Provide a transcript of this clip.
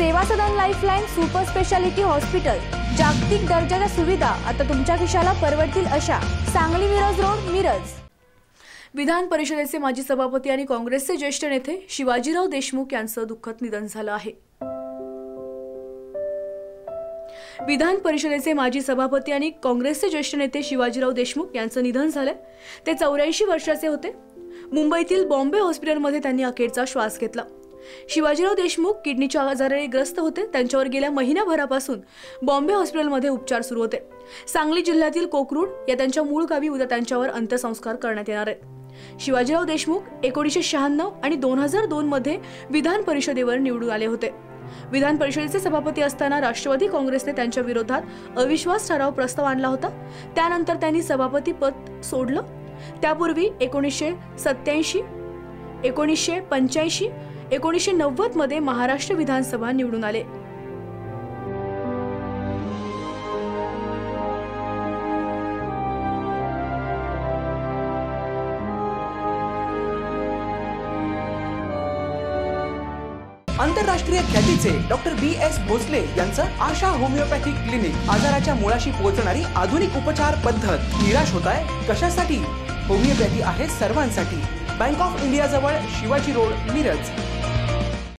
Seva Sadan Lifeline super speciality hospital जागतिक दर्जाच्या सुविधा आता तुमच्या खिशाला परवडतील अशा. सांगली मिरज रोड मिरज. विधान परिषदेचे माजी सभापती आणि काँग्रेसचे ज्येष्ठ नेते शिवाजीराव देशमुख यांचं दुःखद निधन झालं आहे. विधान परिषदेचे माजी सभापती आणि काँग्रेसचे ज्येष्ठ नेते शिवाजीराव देशमुख यांचं निधन झालंय ते चौऱ्याऐंशी वर्षाचे होते. मुंबईतील बॉम्बे हॉस्पिटलमध्ये त्यांनी अखेरचा श्वास घेतला. शिवाजीराव देशमुख किडनीच्या आजाराने ग्रस्त होते. त्यांच्यावर गेल्या महिन्याभरापासून बॉम्बे हॉस्पिटलमध्ये उपचार सुरू होते. सांगली जिल्ह्यातील कोकरूड या त्यांच्या मूळ गावी उद्या त्यांच्यावर अंत्यसंस्कार करण्यात येणार आहेत. शिवाजीराव देशमुख एकोणीसशे शहाण्णव आणि दोन हजार दोन मध्ये विधान परिषदेवर निवडून आले होते. विधान परिषदेचे सभापती असताना राष्ट्रवादी काँग्रेसने त्यांच्या विरोधात अविश्वास ठराव प्रस्ताव आणला होता. त्यानंतर त्यांनी सभापती पद सोडलं. त्यापूर्वी एकोणीसशे सत्याऐंशी एकोणीसशे पंच्याऐंशी एकोणीसशे नव्वदमध्ये महाराष्ट्र विधानसभा निवडून आले. आंतरराष्ट्रीय ख्यातीचे डॉक्टर बी एस भोसले यांचं आशा होमिओपॅथिक क्लिनिक आजाराच्या मुळाशी पोहोचणारी आधुनिक उपचार पद्धत निराश होत आहे. कशासाठी? होमिओपॅथी आहे सर्वांसाठी. बँक ऑफ इंडिया जवळ शिवाजी रोड मिरज.